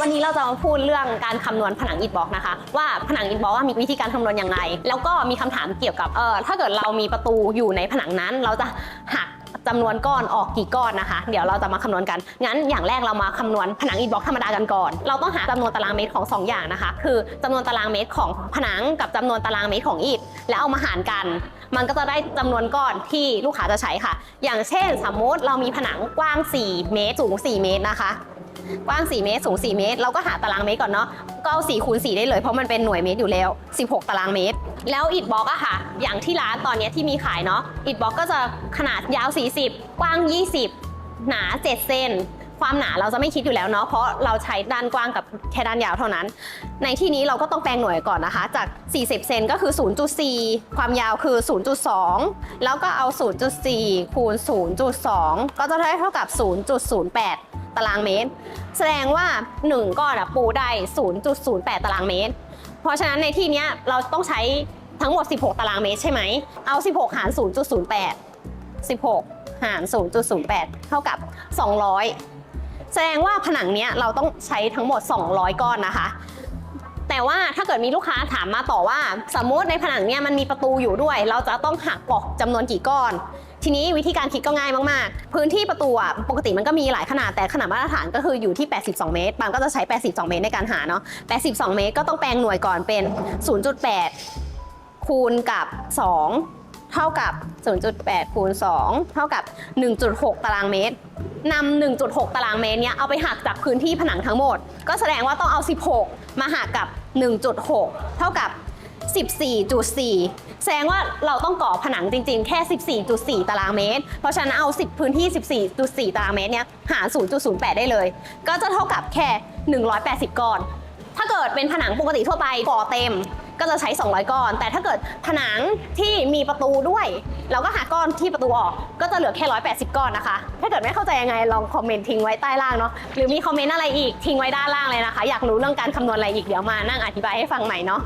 วันนี้เราจะมาพูดเรื่องการคำนวณผนังอิฐบล็อกนะคะ ว่าผนังอิฐบล็อกมีวิธีการคำนวณอย่างไร แล้วก็มีคำถามเกี่ยวกับเออถ้าเกิดเรามีประตูอยู่ในผนังนั้น เราจะหักจำนวนก้อนออกกี่ก้อนนะคะ เดี๋ยวเราจะมาคำนวณกัน งั้นอย่างแรกเรามาคำนวณผนังอิฐบล็อกธรรมดากันก่อน เราต้องหาจำนวนตารางเมตรของสองอย่างนะคะ คือจำนวนตารางเมตรของผนังกับจำนวนตารางเมตรของอิฐ แล้วเอามาหารกัน มันก็จะได้จำนวนก้อนที่ลูกค้าจะใช้ค่ะ อย่างเช่น สมมติเรามีผนังกว้าง 4 เมตรสูง 4 เมตรนะคะ กว้าง 4 เมตร สูง 4 เมตร เราก็หาตารางเมตรก่อนเนาะ ก็เอา4คูณ4ได้เลยเพราะมันเป็นหน่วยเมตรอยู่แล้ว 16 ตารางเมตร แล้วอิฐบล็อกอะค่ะ อย่างที่ร้านตอนนี้ที่มีขายเนาะ อิฐบล็อกก็จะขนาดยาว 40 กว้าง 20 หนา 7 เซนความหนาเราจะไม่คิดอยู่แล้วเนาะเพราะเราใช้ด้านกว้างกับแค่ด้านยาวเท่านั้น ในที่นี้เราก็ต้องแปลงหน่วยก่อนนะคะ จาก 40 เซนก็คือ 0.4 ความยาวคือ 0.2 แล้วก็เอา 0.4 คูณ 0.2 ก็จะได้เท่ากับ 0.08 ตารางเมตร แสดงว่า 1 ก้อนปูได้ 0.08 ตารางเมตร เพราะฉะนั้นในที่นี้เราต้องใช้ทั้งหมด 16 ตารางเมตรใช่ไหม เอา 16 หาร 0.08 16 หาร 0.08 เท่ากับ 200 แสดงว่าผนังเนี้ยเราต้องใช้ทั้งหมด 200 ก้อนนะคะ แต่ว่าถ้าเกิดมีลูกค้าถามมาต่อว่า สมมติในผนังเนี่ยมันมีประตูอยู่ด้วย เราจะต้องหักออกจำนวนกี่ก้อน ทีนี้วิธีการคิดก็ง่ายมากๆ พื้นที่ประตูอะปกติมันก็มีหลายขนาดแต่ขนาดมาตรฐานก็คืออยู่ที่ 82 เมตรปางก็จะใช้ 82 เมตรในการหาเนาะ 82 เมตรก็ต้องแปลงหน่วยก่อนเป็น 0.8 คูณกับ 2 เท่ากับ 0.8 คูณ 2 เท่ากับ 1.6 ตารางเมตรนำ1.6 ตารางเมตรเนี้ยเอาไปหักจากพื้นที่ผนังทั้งหมด ก็แสดงว่าต้องเอา 16 มาหักกับ 1.6 เท่ากับ 14.4 แสดงว่าเราต้องก่อผนังจริง ๆ แค่ 14.4 ตารางเมตร เพราะฉะนั้นเอา 10 พื้นที่ 14.4 ตารางเมตรเนี้ยหาร 0.08 ได้เลย ก็จะเท่ากับแค่ 180 ก้อน ถ้าเกิดเป็นผนังปกติทั่วไปก่อเต็มก็จะใช้ 200 ก้อน แต่ถ้าเกิดผนังที่มีประตูด้วย เราก็หาก้อนที่ประตูออก ก็จะเหลือแค่ 180 ก้อนนะคะ ถ้าเกิดไม่เข้าใจยังไงลองคอมเมนต์ทิ้งไว้ใต้ล่างเนาะ หรือมีคอมเมนต์อะไรอีกทิ้งไว้ด้านล่างเลยนะคะ อยากรู้เรื่องการคำนวณอะไรอีกเดี๋ยวมานั่งอธิบายให้ฟังใหม่เนาะ